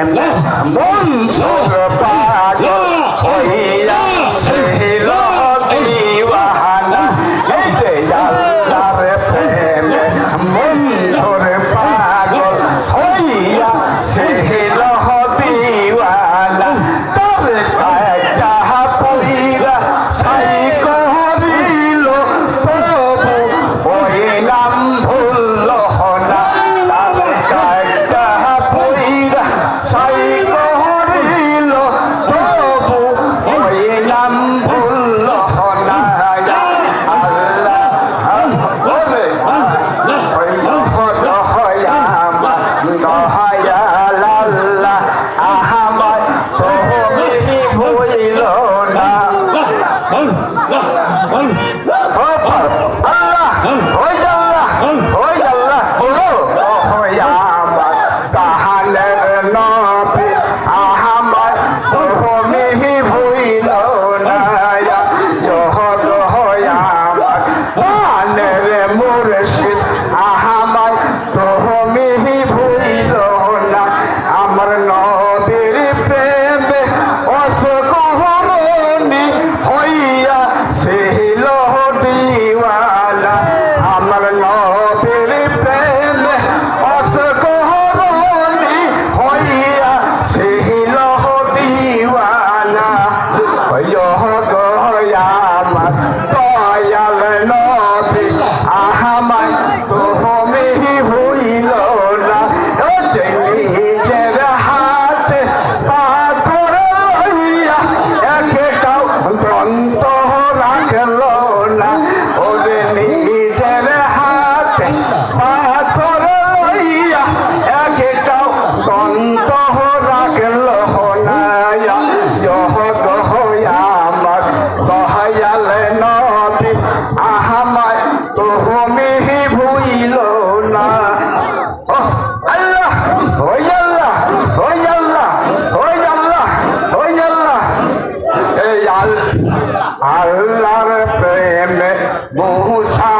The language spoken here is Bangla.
প্রেম মন পাগল হইয়া ছিল 哎呦，哥呀，妈，哥呀！মমিহি ভুইল না। আল্লাহ হই আল্লাহ হই আল্লাহ হই আল্লাহ হই আল্লাহ। এই আল্লাহ আল্লাহর প্রেমে বহু সা